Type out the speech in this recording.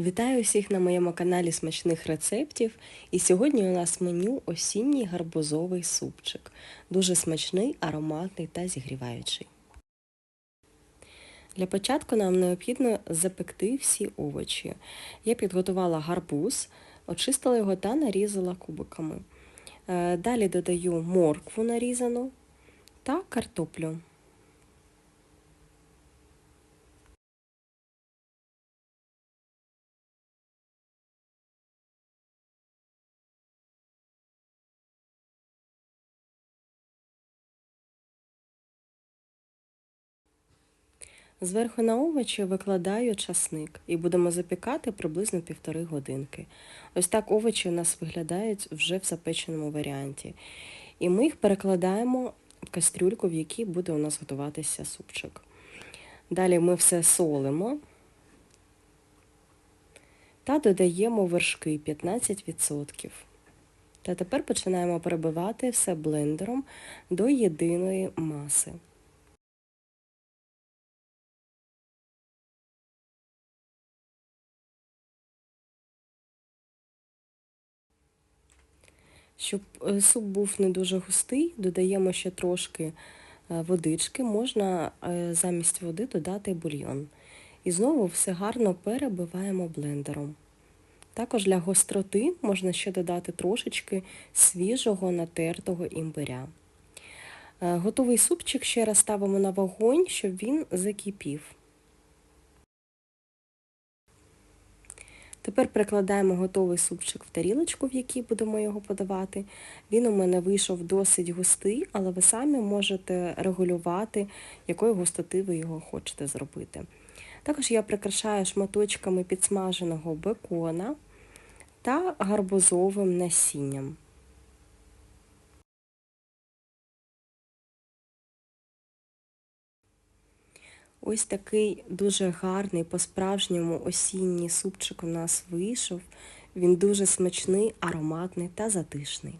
Вітаю усіх на моєму каналі смачних рецептів. І сьогодні у нас меню осінній гарбузовий супчик. Дуже смачний, ароматний та зігріваючий. Для початку нам необхідно запекти всі овочі. Я підготувала гарбуз, очистила його та нарізала кубиками. Е, Далі додаю моркву нарізану та картоплю. Зверху на овочі викладаю часник і будемо запікати приблизно півтори годинки. Ось так овочі у нас виглядають вже в запеченому варіанті. І ми їх перекладаємо в кастрюльку, в якій буде у нас готуватися супчик. Далі ми все солимо та додаємо вершки 15%. Та тепер починаємо перебивати все блендером до єдиної маси. Щоб е, суп був не дуже густий, додаємо ще трошки е, водички, можна е, замість води додати бульйон. І знову все гарно перебиваємо блендером. Також для гостроти можна ще додати трошечки свіжого натертого імбиря. Готовий супчик ще раз ставимо на вогонь, щоб він закипів. Тепер прикладаємо готовий супчик в тарілочку, в якій будемо його подавати. Він у мене вийшов досить густий, але ви самі можете регулювати, якої густоти ви його хочете зробити. Також я прикрашаю шматочками підсмаженого бекона та гарбузовим насінням. Ось такий дуже гарний, по-справжньому осінній супчик у нас вийшов. Він дуже смачний, ароматний та затишний.